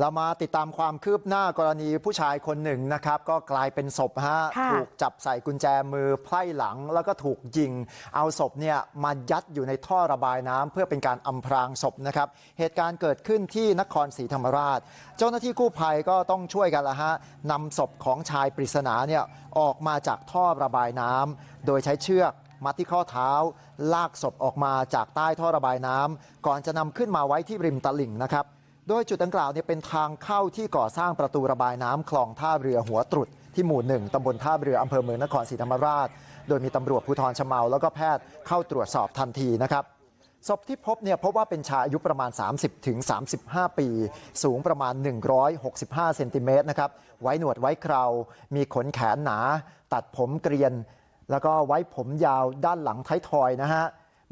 เรามาติดตามความคืบหน้ากรณีผู้ชายคนหนึ่งนะครับก็กลายเป็นศพฮะค่ะถูกจับใส่กุญแจมือไพร่หลังแล้วก็ถูกยิงเอาศพเนี่ยมายัดอยู่ในท่อระบายน้ำเพื่อเป็นการอำพรางศพนะครับเหตุการณ์เกิดขึ้นที่นครศรีธรรมราชเจ้าหน้าที่กู้ภัยก็ต้องช่วยกันละฮะนำศพของชายปริศนาเนี่ยออกมาจากท่อระบายน้ำโดยใช้เชือกมัดที่ข้อเท้าลากศพออกมาจากใต้ท่อระบายน้ำก่อนจะนำขึ้นมาไว้ที่ริมตลิ่งนะครับ โดยจุดดังกล่าวเป็นทางเข้าที่ก่อสร้างประตูระบายน้ำคลองท่าเรือหัวตรุดที่หมู่หนึ่งตำบลท่าเรืออำเภอเมืองนครศรีธรรมราชโดยมีตำรวจภูธรชะเมาแล้วก็แพทย์เข้าตรวจสอบทันทีนะครับศพที่พบเนี่ยพบว่าเป็นชายอายุประมาณ 30ถึง35 ปีสูงประมาณ 165เซนติเมตรนะครับไว้หนวดไว้เครามีขนแขนหนา ตัดผมเกรียน แล้วก็ไว้ผมยาวด้านหลังท้ายทอยนะฮะ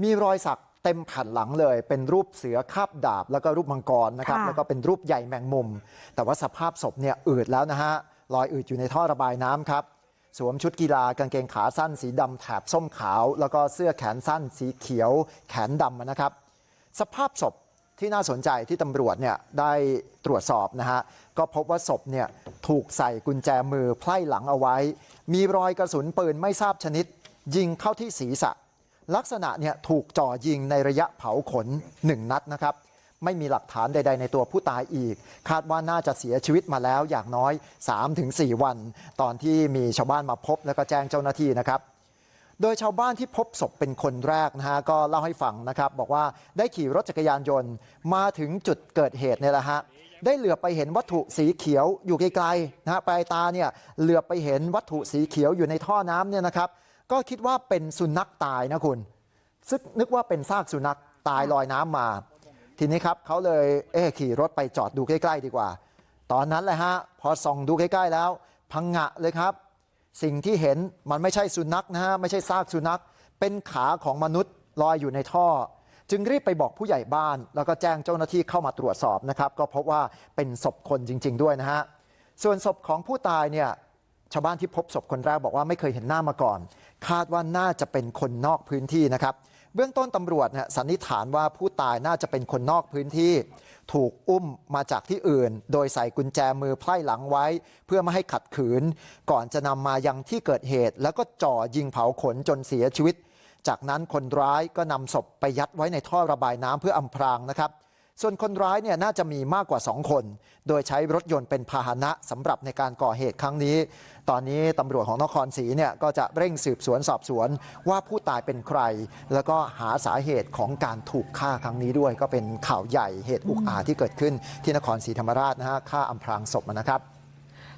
มีรอยสัก เต็มแผ่นหลังเลยเป็นรูปเสือคาบดาบแล้วก็รูปมังกรนะครับค่ะแล้วก็เป็นรูปใหญ่แมงมุมแต่ว่าสภาพศพเนี่ยอืดแล้วนะฮะรอยอืดอยู่ในท่อระบายน้ำครับสวมชุดกีฬากางเกงขาสั้นสีดำแถบส้มขาว แล้วก็เสื้อแขนสั้นสีเขียวแขนดำนะครับ สภาพศพที่น่าสนใจที่ตำรวจเนี่ยได้ตรวจสอบนะฮะก็พบว่าศพเนี่ยถูกใส่กุญแจมือไพร่หลังเอาไว้ มีรอยกระสุนปืนไม่ทราบชนิด ยิงเข้าที่ศีรษะ ลักษณะเนี่ยถูกจ่อยิงในระยะเผาขน1นัดนะครับไม่มีหลักฐานใดๆในตัวผู้ตายอีกคาดว่าน่าจะเสียชีวิตมาแล้วอย่างน้อย3-4วัน ตอนที่มีชาวบ้านมาพบแล้วก็แจ้งเจ้าหน้าที่นะครับ โดยชาวบ้านที่พบศพเป็นคนแรกนะฮะก็เล่าให้ฟังนะครับ บอกว่าได้ขี่รถจักรยานยนต์มาถึงจุดเกิดเหตุเนี่ยแหละฮะได้เหลือบไปเห็นวัตถุสีเขียวอยู่ไกลๆนะฮะปลายตาเนี่ยเหลือบไปเห็นวัตถุสีเขียวอยู่ในท่อน้ำเนี่ยนะครับ ก็คิดว่าเป็นสุนัขตายนะคุณซึ่งนึกว่าเป็นซากสุนัขตายลอยน้ำมาทีนี้ครับเขาเลยเอ๊ะขี่รถไปจอดดูใกล้ๆดีกว่า ตอนนั้นแหละฮะพอส่องดูใกล้ๆแล้ว พังงะเลยครับ สิ่งที่เห็นมันไม่ใช่สุนัขนะฮะไม่ใช่ซากสุนัข เป็นขาของมนุษย์ลอยอยู่ในท่อ จึงรีบไปบอกผู้ใหญ่บ้าน แล้วก็แจ้งเจ้าหน้าที่เข้ามาตรวจสอบนะครับ ก็พบว่าเป็นศพคนจริง ๆ ด้วยนะฮะส่วนศพของผู้ตายเนี่ย ชาวบ้านที่พบศพคนแรกบอกว่าไม่เคยเห็นหน้ามาก่อนคาดว่าน่าจะเป็นคนนอกพื้นที่นะครับเบื้องต้นตำรวจเนี่ยสันนิษฐานว่าผู้ตายน่าจะเป็นคนนอกพื้นที่ ถูกอุ้มมาจากที่อื่น โดยใส่กุญแจมือไพร่หลังไว้ เพื่อไม่ให้ขัดขืน ก่อนจะนำมายังที่เกิดเหตุ แล้วก็จ่อยิงเผาขนจนเสียชีวิต จากนั้นคนร้ายก็นำศพไปยัดไว้ในท่อระบายน้ำเพื่ออำพรางนะครับ ส่วนคนร้ายเนี่ยน่าจะมีมากกว่า2คนโดยใช้รถยนต์เป็นพาหนะสำหรับในการก่อเหตุครั้งนี้ตอนนี้ตำรวจของนครศรีเนี่ยก็จะเร่งสืบสวนสอบสวนว่าผู้ตายเป็นใครแล้วก็หาสาเหตุของการถูกฆ่าครั้งนี้ด้วยก็เป็นข่าวใหญ่เหตุอุกอาจที่เกิดขึ้นที่นครศรีธรรมราชนะฮะฆ่าอำพรางศพนะครับ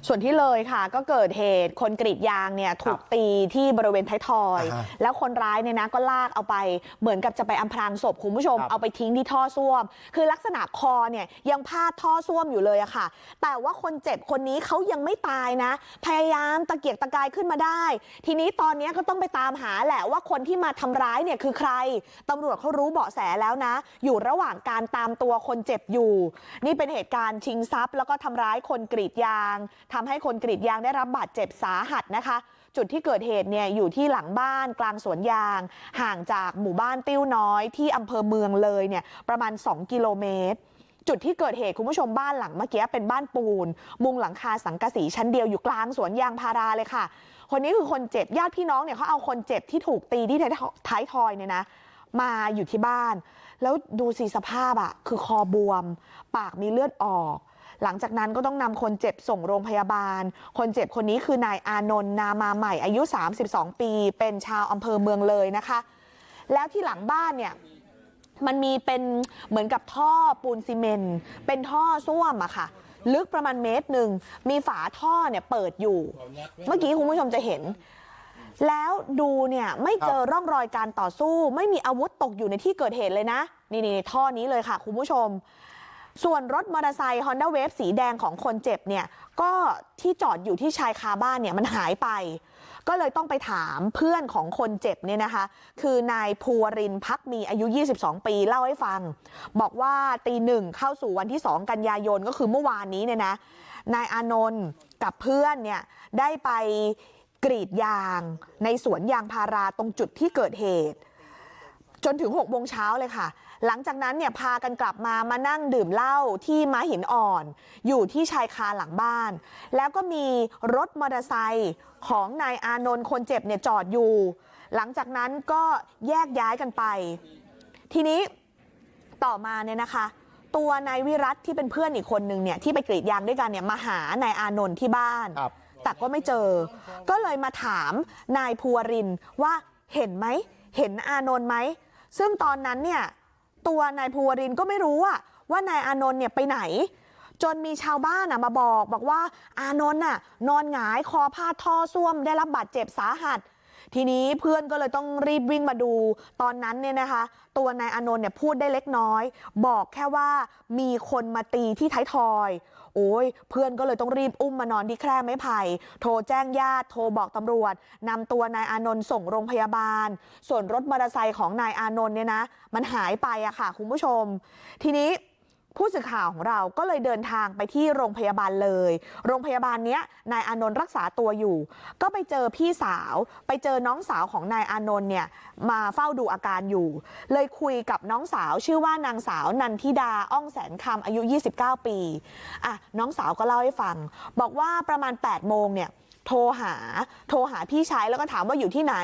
ส่วนที่เลยค่ะก็เกิดเหตุคนกรีดยางเนี่ยถูกตีที่บริเวณท้ายทอยอ่าฮะแล้วคนร้ายเนี่ยนะก็ลากเอาไปเหมือนกับจะไปอำพรางศพคุณผู้ชมครับเอาไปทิ้งที่ท่อส้วม คือลักษณะคอเนี่ยยังพาดท่อส้วมอยู่เลยอะค่ะ แต่ว่าคนเจ็บคนนี้เขายังไม่ตายนะ พยายามตะเกียกตะกายขึ้นมาได้ ทีนี้ตอนนี้ก็ต้องไปตามหาแหละว่าคนที่มาทำร้ายเนี่ยคือใครตำรวจเขารู้เบาะแสแล้วนะ อยู่ระหว่างการตามตัวคนเจ็บอยู่ นี่เป็นเหตุการณ์ชิงทรัพย์ แล้วก็ทำร้ายคนกรีดยางทำให้คนกรีดยางได้รับบาดเจ็บสาหัสนะคะจุดที่เกิดเหตุเนี่ยอยู่ที่หลังบ้านกลางสวนยางห่างจากหมู่บ้านติ้วน้อยที่อำเภอเมืองเลยเนี่ยประมาณ 2 กิโลเมตร จุดที่เกิดเหตุคุณผู้ชมบ้านหลังเมื่อกี้เป็นบ้านปูน มุงหลังคาสังกะสีชั้นเดียวอยู่กลางสวนยางพาราเลยค่ะ คนนี้คือคนเจ็บญาติพี่น้องเนี่ยเขาเอาคนเจ็บที่ถูกตีที่ท้ายท้ายทอยเนี่ยนะมาอยู่ที่บ้าน แล้วดูสิสภาพอะคือคอบวม ปากมีเลือดออก หลังจากนั้นก็ต้องนำคนเจ็บส่งโรงพยาบาล คนเจ็บคนนี้คือนายอานนท์นามาใหม่อายุ 32 ปี เป็นชาวอำเภอเมืองเลยนะคะ แล้วที่หลังบ้านเนี่ยมันมีเป็นเหมือนกับท่อปูนซีเมนเป็นท่อส้วมอะค่ะ ลึกประมาณเมตรหนึ่งมีฝาท่อเนี่ยเปิดอยู่ เมื่อกี้คุณผู้ชมจะเห็น แล้วดูเนี่ยไม่เจอร่องรอยการต่อสู้ ไม่มีอาวุธตกอยู่ในที่เกิดเหตุเลยนะ นี่นี่ท่อนี้เลยค่ะ คุณผู้ชม ส่วนรถมอเตอร์ไซค์ Honda Wave สีแดงของคนเจ็บเนี่ยก็ที่จอดอยู่ที่ชายคาบ้านเนี่ยมันหายไปก็เลยต้องไปถามเพื่อนของคนเจ็บเนี่ยนะคะ คือนายภูวรินพักมีอายุ 22 ปีเล่าให้ฟัง บอกว่าตีหนึ่งเข้าสู่วันที่ 2 กันยายนก็คือเมื่อวานนี้เนี่ยนะนายอานนท์กับเพื่อนเนี่ยได้ไปกรีดยางในสวนยางพาราตรงจุดที่เกิดเหตุ จนถึง6กโมงเช้าเลยค่ะ หลังจากนั้นเนี่ยพากันกลับมามานั่งดื่มเหล้าที่ม้าหินอ่อน อยู่ที่ชายคาหลังบ้าน แล้วก็มีรถมอเตอร์ไซค์ของนายอานนท์คนเจ็บเนี่ยจอดอยู่ หลังจากนั้นก็แยกย้ายกันไป ทีนี้ต่อมาเนี่ยนะคะ ตัวนายวิรัตที่เป็นเพื่อนอีกคนนึงเนี่ยที่ไปกรีดยางด้วยกันเนี่ยมาหานายอานนท์ที่บ้านครับแต่ก็ไม่เจอ ก็เลยมาถามนายภูวรินทร์ว่าเห็นไหมเห็นอานนท์ไหม ซึ่งตอนนั้นเนี่ยตัวนายภูวรินก็ไม่รู้ว่านายอานนท์เนี่ยไปไหนจนมีชาวบ้านอะมาบอกบอกว่าอานนท์น่ะนอนหงายคอพาดท่อซ่วมได้รับบาดเจ็บสาหัส ทีนี้เพื่อนก็เลยต้องรีบวิ่งมาดูตอนนั้นเนี่ยนะคะตัวนายอานนท์เนี่ยพูดได้เล็กน้อยบอกแค่ว่ามีคนมาตีที่ท้ายทอยโอ้ยเพื่อนก็เลยต้องรีบอุ้มมานอนที่แคร่ไม้ไผ่โทรแจ้งญาติโทรบอกตำรวจนำตัวนายอานนท์ส่งโรงพยาบาล ส่วนรถมอเตอร์ไซค์ของนายอานนท์เนี่ยนะมันหายไปอะค่ะคุณผู้ชม ทีนี้ ผู้สื่อข่าวของเราก็เลยเดินทางไปที่โรงพยาบาลเลยโรงพยาบาลเนี้ยนายอานนท์รักษาตัวอยู่ก็ไปเจอพี่สาวไปเจอน้องสาวของนายอานนท์เนี่ยมาเฝ้าดูอาการอยู่เลยคุยกับน้องสาวชื่อว่านางสาวนันทิดาอ้องแสนคำอายุ29ปีอะน้องสาวก็เล่าให้ฟัง บอกว่าประมาณ8โมงเนี่ยโทรหาโทรหาพี่ชายแล้วก็ถามว่าอยู่ที่ไหน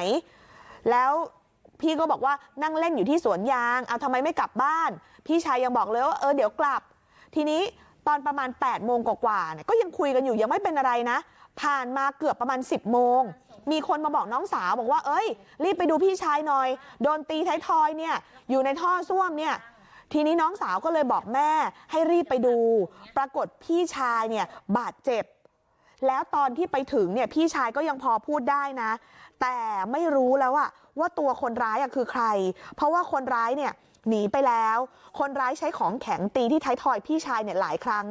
แล้ว พี่ก็บอกว่านั่งเล่นอยู่ที่สวนยางเอาทำไมไม่กลับบ้านพี่ชายยังบอกเลยว่าเออเดี๋ยวกลับทีนี้ตอนประมาณ8ปดโมงกว่าๆก็ยังคุยกันอยู่ยังไม่เป็นอะไรนะผ่านมาเกือบประมาณ10บโมงมีคนมาบอกน้องสาวบอกว่าเอ้ยรีบไปดูพี่ชายหน่อยโดนตีท้ายทอยเนี่ยอยู่ในท่อส้วมเนี่ยทีนี้น้องสาวก็เลยบอกแม่ให้รีบไปดูปรากฏพี่ชายเนี่ยบาดเจ็บ แล้วตอนที่ไปถึงเนี่ยพี่ชายก็ยังพอพูดได้นะแต่ไม่รู้แล้วอะว่าตัวคนร้ายอะคือใครเพราะว่าคนร้ายเนี่ย หนีไปแล้วคนร้ายใช้ของแข็งตีที่ท้ายทอยพี่ชายเนี่ยหลายครั้ง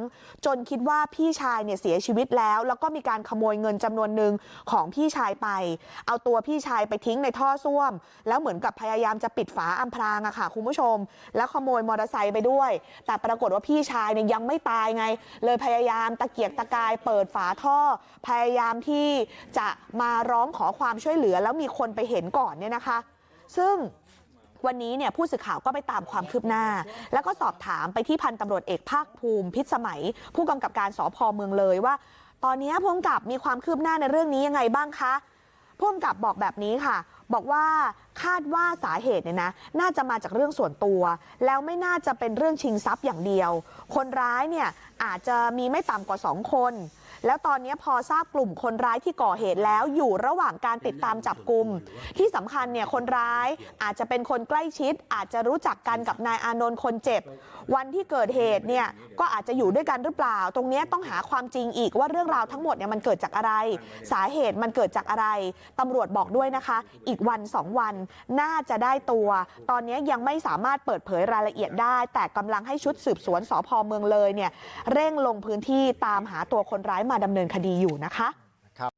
จนคิดว่าพี่ชายเนี่ยเสียชีวิตแล้ว แล้วก็มีการขโมยเงินจำนวนหนึ่งของพี่ชายไป เอาตัวพี่ชายไปทิ้งในท่อส้วม แล้วเหมือนกับพยายามจะปิดฝาอำพรางอะค่ะคุณผู้ชม แล้วขโมยมอเตอร์ไซค์ไปด้วย แต่ปรากฏว่าพี่ชายเนี่ยยังไม่ตายไง เลยพยายามตะเกียกตะกายเปิดฝาท่อ พยายามที่จะมาร้องขอความช่วยเหลือ แล้วมีคนไปเห็นก่อนเนี่ยนะคะ ซึ่ง วันนี้เนี่ยผู้สื่อข่าวก็ไปตามความคืบหน้า แล้วก็สอบถามไปที่พันตำรวจเอกภาคภูมิพิษสมัย ผู้กำกับการสพเมืองเลยว่า ตอนนี้ผู้กำกับมีความคืบหน้าในเรื่องนี้ยังไงบ้างคะผู้กำกับบอกแบบนี้ค่ะ บอกว่าคาดว่าสาเหตุเนี่ยนะน่าจะมาจากเรื่องส่วนตัว แล้วไม่น่าจะเป็นเรื่องชิงทรัพย์อย่างเดียว คนร้ายเนี่ยอาจจะมีไม่ต่ำกว่าสองคน แล้วตอนนี้พอทราบกลุ่มคนร้ายที่ก่อเหตุแล้วอยู่ระหว่างการติดตามจับกลุ่มที่สำคัญเนี่ยคนร้ายอาจจะเป็นคนใกล้ชิดอาจจะรู้จักกันกับนายอานนท์คนเจ็บวันที่เกิดเหตุเนี่ยก็อาจจะอยู่ด้วยกันหรือเปล่า ตรงนี้ต้องหาความจริงอีกว่าเรื่องราวทั้งหมดเนี่ยมันเกิดจากอะไร สาเหตุมันเกิดจากอะไรตำรวจบอกด้วยนะคะ อีกวันสองวันน่าจะได้ตัว ตอนนี้ยังไม่สามารถเปิดเผยรายละเอียดได้ แต่กำลังให้ชุดสืบสวนสพเมืองเลยเนี่ยเร่งลงพื้นที่ตามหาตัวคนร้ายมาดำเนินคดีอยู่นะคะ